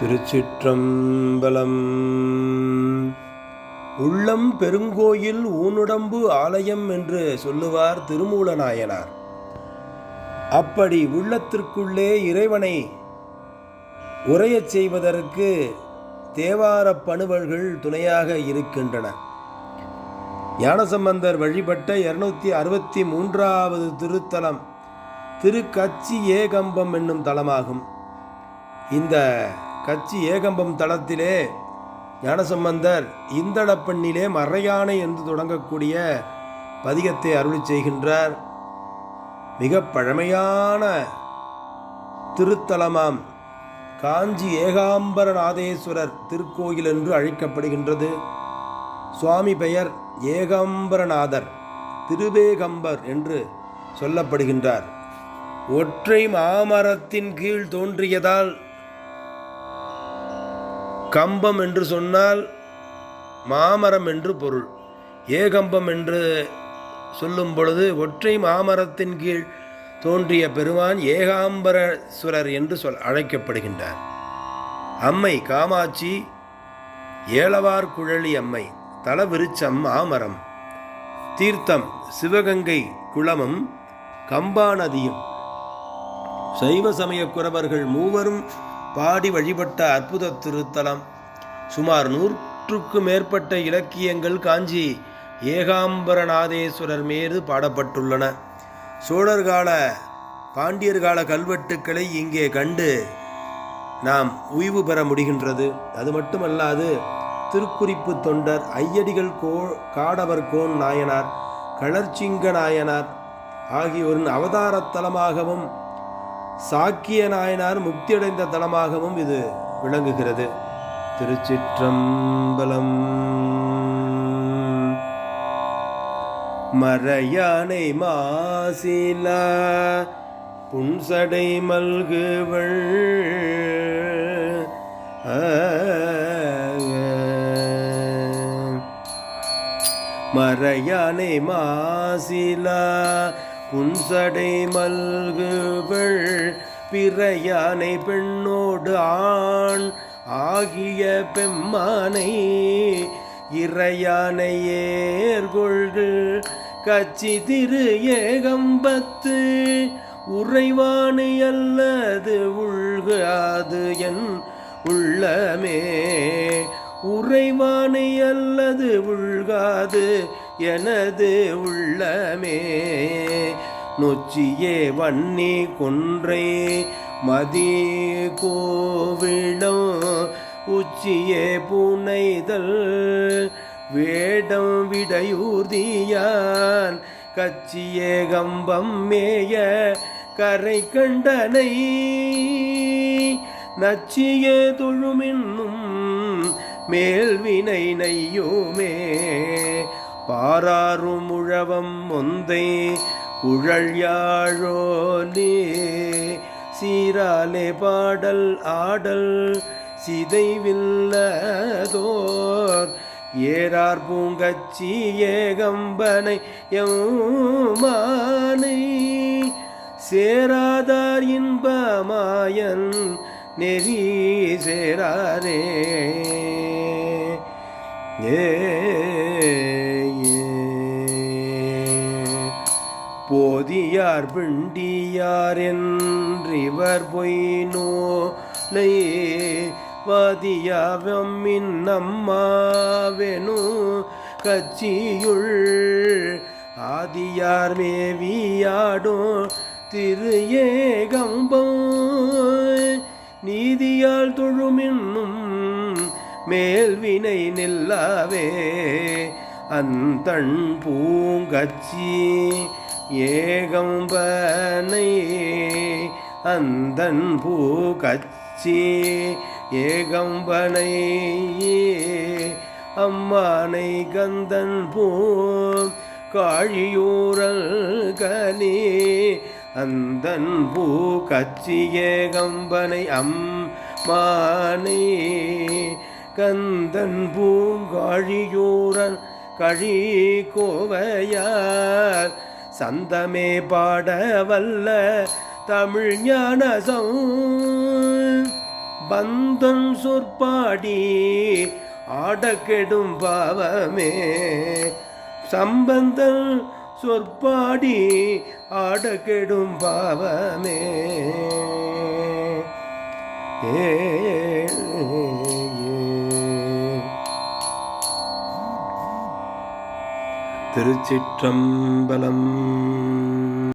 திருச்சிற்றம்பலம். உள்ளம் பெருங்கோயில் ஊனுடம்பு ஆலயம் என்று சொல்லுவார் திருமூலநாயனார். அப்படி உள்ளத்திற்குள்ளே இறைவனை உரையச் செய்வதற்கு தேவாரப் பணுவல்கள் துணையாக இருக்கின்றன. ஞானசம்பந்தர் வழிபட்ட இருநூத்தி அறுபத்தி மூன்றாவது திருத்தலம் திருக்கச்சி ஏகம்பம் என்னும் தலமாகும். இந்த கச்சி ஏகம்பம் தளத்திலே ஞானசம்பந்தர் இந்தளப்பண்ணிலே மறையானை என்று தொடங்கக்கூடிய பதிகத்தை அருளி செய்கின்றார். மிக பழமையான திருத்தலமாம். காஞ்சி ஏகாம்பரநாதேஸ்வரர் திருக்கோயில் என்று அழைக்கப்படுகின்றது. சுவாமி பெயர் ஏகாம்பரநாதர் திருவேகம்பர் என்று சொல்லப்படுகின்றார். ஒற்றை மாமரத்தின் கீழ் தோன்றியதால் கம்பம் என்று சொன்னால் மாமரம் என்று பொருள். ஏகம்பம் என்று சொல்லும் பொழுது ஒற்றை மாமரத்தின் கீழ் தோன்றிய பெருமான் ஏகாம்பரஸ்வரர் என்று சொல் அழைக்கப்படுகின்றார். அம்மை காமாட்சி ஏலவார் குழலி அம்மை தலவிருச்சம் மாமரம் தீர்த்தம் சிவகங்கை குளமும் கம்பா நதியும். சைவ சமய குறவர்கள் மூவரும் பாடி வழிபட்ட அற்புத திருத்தலம். சுமார் நூற்றுக்கு மேற்பட்ட இலக்கியங்கள் காஞ்சி ஏகாம்பரநாதேஸ்வரர் மீது பாடப்பட்டுள்ளன. சோழர் கால பாண்டியர் கால கல்வெட்டுக்களை இங்கே கண்டு நாம் உய்வு பெற முடிகின்றது. அது மட்டுமல்லாது திருக்குறிப்பு தொண்டர் ஐயடிகள் கோ காடவர் கோன் நாயனார் களர்ச்சிங்க நாயனார் ஆகியோரின் அவதாரத்தலமாகவும் சாக்கிய நாயனார் முக்தியடைந்த தலமாகவும் இது விளங்குகிறது. திருச்சிற்றம்பலம். மறையானை மாசிலா புன்சடை மல்குவள். மறையானை மாசிலா புன்சடை மல்குவள் பிறையானை பெண்ணோடு ஆண் ஆகிய பெம்மானை இறையானை ஏர்கொள்கு கச்சி திரு ஏகம்பத்து உறைவானை அல்லது உள்காது என் உள்ளமே உறைவானை அல்லது உள்காது எனது உள்ளமே. நொச்சியே வன்னி கொன்றே. மதி கோவிடம் உச்சியே புனைதல். வேடம் விடையூர்தியான் கச்சியே கம்பம் மேய கரை கண்டனை. நச்சிய தொழுமின்னும் மேல்வினை நையோமே பாராரும் உழவம் முந்தை குழல்யாழோலே சீராலே பாடல் ஆடல் சிதைவில்லதோர் ஏறார் பூங்கச்சி ஏகம்பனை எம்மானை சேராதார் இன்பமாயன் நெறி சேராரே. ஏ போதியார் பிண்டியார் என்றிவர் பொய் நோலை வாதியாவம்மின் நம்மாவெனு கட்சியுள் ஆதியார் மேவியாடும் திரு ஏகம்பம் நீதியால் தொழுமின்னும் மேல்வினை நில்லாவே அந்தண் பூங்கச்சி ஏகம்பனை அந்தன் பூ கச்சி ஏகம்பனை அம்மானை கந்தன் பூ காழியூரல் கனி அந்தன் பூ கச்சி ஏகம்பனை அம்மானை கந்தன் பூங்காழியூரன் கழி கோவையார் சந்தமே பாட வல்ல தமிழ் ஞானசம். பந்தம் சொற்பாடி ஆடக்கெடும் பாவமே. சம்பந்தன் சொற்பாடி ஆடக்கெடும் பாவமே. ஏ திருச்சிற்றம்பலம்.